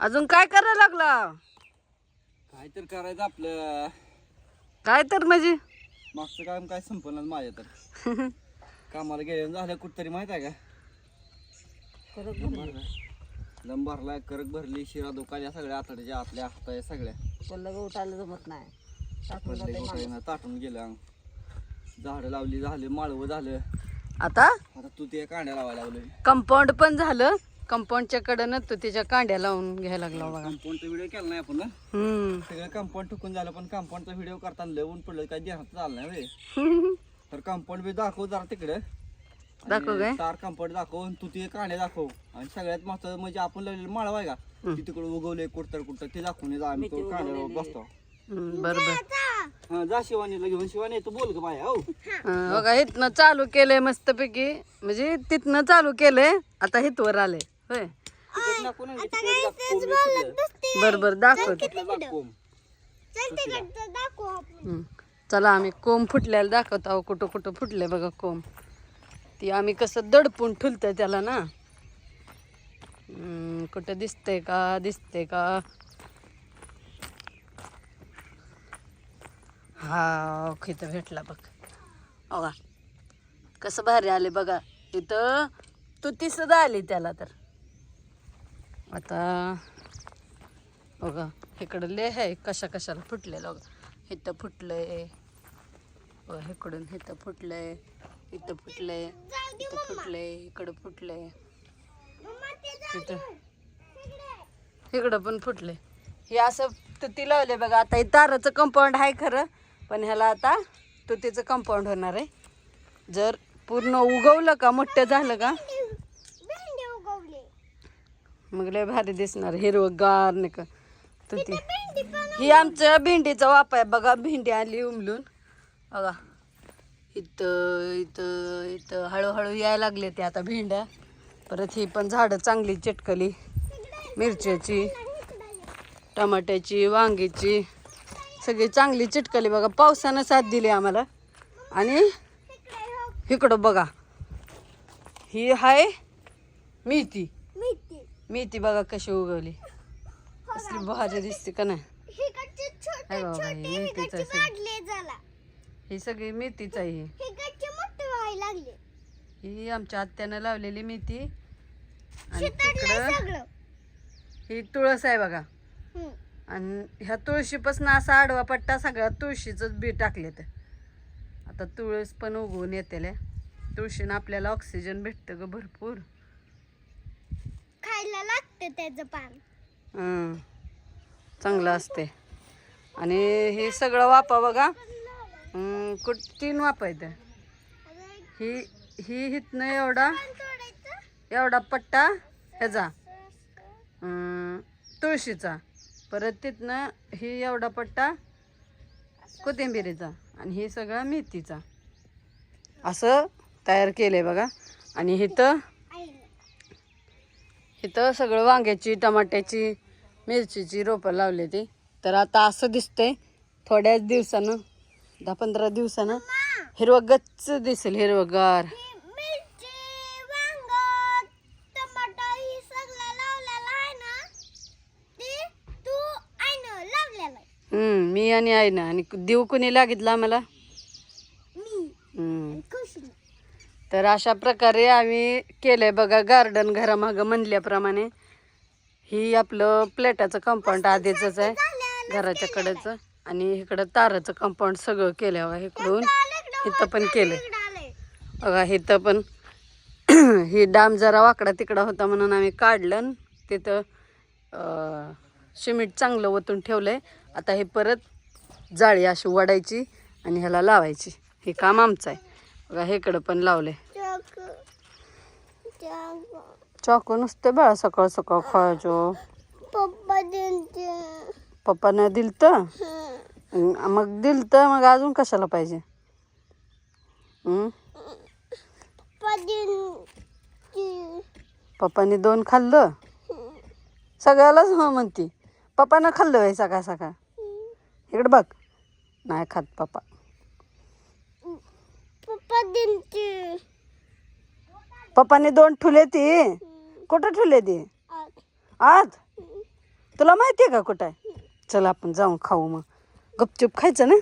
अजून काय करायला लागला? काय तर करायचं आपलं. काय तर म्हणजे? मागचं काम काय संपलं माझ्या तर. कामाला गेले झालं कुठतरी माहीत आहे का? लंब भरलाय करक भरली शिरा दुकाल्या सगळ्या आतड्याच्या आतल्या हाताच्या सगळ्या. उठायला जमत नाही. ताटून गेलं. अंग झाडं लावली झालं माळवं झालं. आता? आता तू ते कांड्या लावायला लावलं कंपाऊंड पण झालं. कंपाऊंडच्या कडनं तू तिच्या कांड्या लावून घ्यायला लागला बघा. कंपाऊंडचा व्हिडिओ केला नाही आपण ना? हम्म. सगळं कंपाऊंड ठुकून झालं पण कंपाऊंडचा व्हिडिओ करताना लय ऊन पडलं काय ध्यानात झालं नाही रे. तर कंपाऊंड बी दाखव जरा तिकडे. दाखव काय? तार कंपाऊंड दाखव आणि तू ते कांडे दाखव. आणि सगळ्यात महत्वाचं म्हणजे आपण लावलेलं माळव आहे का ती तिकडे उगवले कुठतर कुठतर ते दाखवून आम्ही तो कांड्यावर बसतो. हम्म, बरोबर. हा जा शिवानीला घेऊन. शिवानी तू बोल का बाया हो. हं, बघा इथनं चालू केलंय मस्तपैकी. म्हणजे तिथनं चालू केलंय आता हितवर आले होय. जा, कोंब. हं. चला आम्ही कोंब फुटल्याला दाखवत आहो कुठं कुठं फुटले बघा कोंब. ती आम्ही कसं दडपून ठुलतंय त्याला ना. हं, कुठं दिसतंय का? दिसतंय का? हा इथं भेटला बघ. बघा. कसं भारी आले बघा. इथं सुद्धा आली त्याला तर. आता बघा इकडं ले आहे कशा कशाला फुटलेलं बघा. इथं फुटलंय बघा इकडून इथं फुटलंय इथं फुटलंय इथं फुटलंय इकडं फुटलंय. तिथं इकडं पण फुटलंय. हे असं तुती लावले बघा आता हे ताराचं कंपाऊंड आहे खरं पण ह्याला आता तुतीचं कंपाऊंड होणार आहे. जर पूर्ण उगवलं का मोठं झालं का? मग लय भारी दिसणार हिरवं गार नाही का? तुती ही आमच्या भेंडीचा वाप आहे बघा भेंडी आली उमलून. बघा. इथं इथं इथं. हळूहळू यायला लागले ते आता भेंड्या. परत ही पण झाडं चांगली चिटकली. मिरच्याची टमाट्याची वांगीची. सगळी चांगली चिटकली. बघा पावसानं साथ दिली आम्हाला. आणि इकडं बघा. ही हाय मेथी. मेथी बघा कशी उगवली. कसली भारी दिसते का नाही? बाबा ही मेथीच आहे सगळी. ही सगळी मेथीच आहे ही. ही आमच्या आत्यानं लावलेली मेथी. आणि तिकडं ही तुळस आहे बघा. आणि ह्या तुळशीपासून असा आडवा पट्टा सगळा तुळशीच बी टाकले तर आता तुळस पण उगवून येतेल्या तुळशीनं आपल्याला ऑक्सिजन भेटतं ग भरपूर. खायला त्याचं पान. हं. चांगलं असते. आणि हे सगळं वापा बघा. हं, कुठ तीन वापा ही ही हिथनं एवढा एवढा पट्टा ह्याचा. अं, तुळशीचा. परत तिथनं ही एवढा पट्टा कोथिंबिरीचा आणि ही सगळा मेथीचा. असं तयार केलंय बघा. आणि इथं इथं सगळं वांग्याची टमाट्याची मिरचीची रोपं लावली ती. तर आता असं दिसतंय थोड्याच दिवसानं दहा पंधरा दिवसानं हिरवं गच्च दिसेल हिरवगार. हम्म मी आणि आई ना आणि देव कुणी लागितलं आम्हाला? तर अशा प्रकारे आम्ही केलंय बघा गार्डन घरामागं म्हणल्याप्रमाणे. ही आपलं प्लेटाचं कंपाऊंड आधीच आहे घराच्या कडेचं. आणि इकडं ताराचं कंपाऊंड सगळं केलं बघा इकडून. इथं पण केलंय. बघा इथं पण. ही डाम जरा वाकडा तिकडा होता म्हणून आम्ही काढलं आणि तिथं अं, सिमेंट चांगलं ओतून ठेवलंय. आता हे परत जाळी अशी वडायची आणि ह्याला लावायची. हे काम आमचं आहे. बघा हेकडं पण लावलंय. चाकू. नुसते बाळा सकाळ सकाळ खायचो. पप्पा दिलते. पप्पानं दिल तर मग दिल तर मग अजून कशाला पाहिजे? पप्पाने दोन खाल्लं? सगळ्यालाच हो म्हणती. पप्पानं खाल्लं बाई सकाळ सकाळ. इकडे बघ. नाही खात पप्पा. दिलते पप्पाने दोन ठुले ती. कुठं ठुले ती? आत तुला माहिती आहे का कुठं चल आपण जाऊन खाऊ मग. गपचूप खायचं ना?